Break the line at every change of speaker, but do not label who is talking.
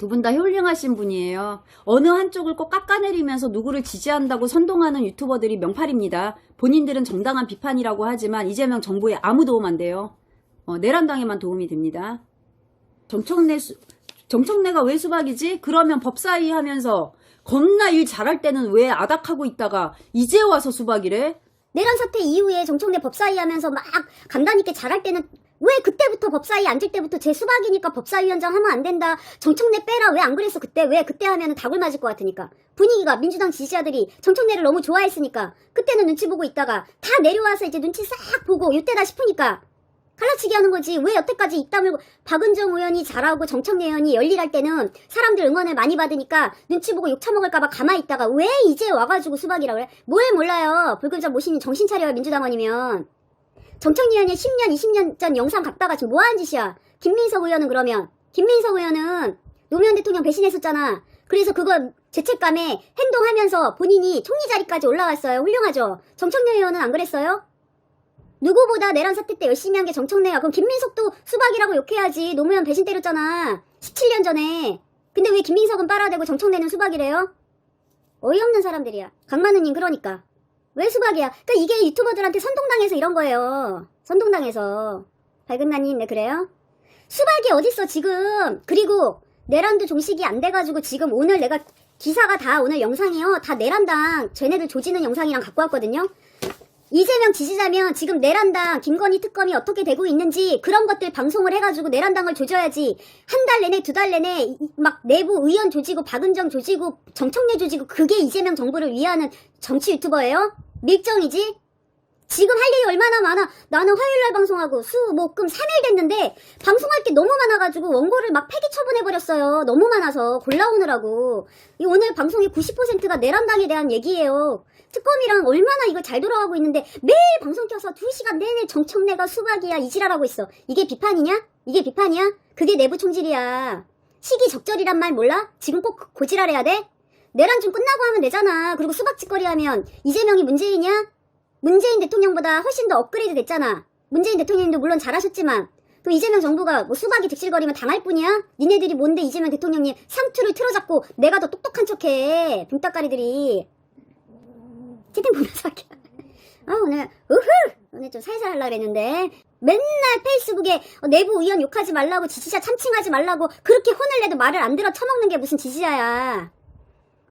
두 분 다 훌륭하신 분이에요. 어느 한쪽을 꼭 깎아내리면서 누구를 지지한다고 선동하는 유튜버들이 명팔입니다. 본인들은 정당한 비판이라고 하지만 이재명 정부에 아무 도움 안 돼요. 어, 내란당에만 도움이 됩니다. 정청래 수, 정청래가 왜 수박이지? 그러면 법사위 하면서 겁나 일 잘할 때는 왜 아닥하고 있다가 이제 와서 수박이래?
내란 사태 이후에 정청래 법사위 하면서 막 강단 있게 잘할 때는 왜 그때부터 법사위 앉을 때부터 제 수박이니까 법사위원장 하면 안 된다. 정청래 빼라. 왜 안 그랬어 그때? 왜 그때 하면은 다굴 맞을 것 같으니까. 분위기가 민주당 지지자들이 정청래를 너무 좋아했으니까 그때는 눈치 보고 있다가 다 내려와서 이제 눈치 싹 보고 이때다 싶으니까 갈라치기 하는 거지. 왜 여태까지 입 다물고 박은정 의원이 잘하고 정청래 의원이 열일할 때는 사람들 응원을 많이 받으니까 눈치 보고 욕 처먹을까봐 가만히 있다가 왜 이제 와가지고 수박이라 그래? 뭘 몰라요. 불금자 모시니 정신 차려요 민주당원이면. 의원이 10년 20년 전 영상 갖다가 지금 뭐 하는 짓이야. 김민석 의원은 그러면 김민석 의원은 노무현 대통령 배신했었잖아. 그래서 그걸 죄책감에 행동하면서 본인이 총리 자리까지 올라왔어요. 훌륭하죠. 정청래 의원은 안 그랬어요? 누구보다 내란 사태 때 열심히 한 게 정청래야. 그럼 김민석도 수박이라고 욕해야지. 노무현 배신 때렸잖아. 17년 전에. 근데 왜 김민석은 빨아대고 정청래는 수박이래요? 어이없는 사람들이야. 강만우님 그러니까. 왜 수박이야? 그러니까 이게 유튜버들한테 선동당해서 이런 거예요. 선동당해서. 밝은나님, 네 그래요? 수박이 어딨어 지금. 그리고 내란도 종식이 안 돼가지고 지금 오늘 내가 기사가 다 오늘 영상이요. 다 내란당 쟤네들 조지는 영상이랑 갖고 왔거든요. 이재명 지지자면 지금 내란당 김건희 특검이 어떻게 되고 있는지 그런 것들 방송을 해가지고 내란당을 조져야지 한 달 내내 두 달 내내 이- 막 내부 의원 조지고 박은정 조지고 정청래 조지고 그게 이재명 정부를 위하는 정치 유튜버예요? 밀정이지? 지금 할 일이 얼마나 많아 나는 화요일날 방송하고 수, 목, 금 3일 됐는데 방송할 게 너무 많아가지고 원고를 막 폐기 처분해버렸어요 너무 많아서 골라오느라고 이 오늘 방송의 90%가 내란당에 대한 얘기예요 특검이랑 얼마나 이거 잘 돌아가고 있는데 매일 방송 켜서 2시간 내내 정청래가 수박이야 이지랄하고 있어. 이게 비판이냐? 이게 비판이야? 그게 내부 총질이야. 시기 적절이란 말 몰라? 지금 꼭 고지랄해야 돼? 내란 좀 끝나고 하면 되잖아. 그리고 수박 짓거리 하면 이재명이 문재인이야? 문재인 대통령보다 훨씬 더 업그레이드 됐잖아. 문재인 대통령님도 물론 잘하셨지만 그럼 이재명 정부가 뭐 수박이 득실거리면 당할 뿐이야? 니네들이 뭔데 이재명 대통령님 상투를 틀어잡고 내가 더 똑똑한 척해. 빙따까리들이. 채팅 보면서 할게. 아, 오늘, 우후! 오늘 좀 살살 하려고 했는데. 맨날 페이스북에 어, 내부 의원 욕하지 말라고, 지지자 참칭하지 말라고, 그렇게 혼을 내도 말을 안 들어 처먹는 게 무슨 지지자야.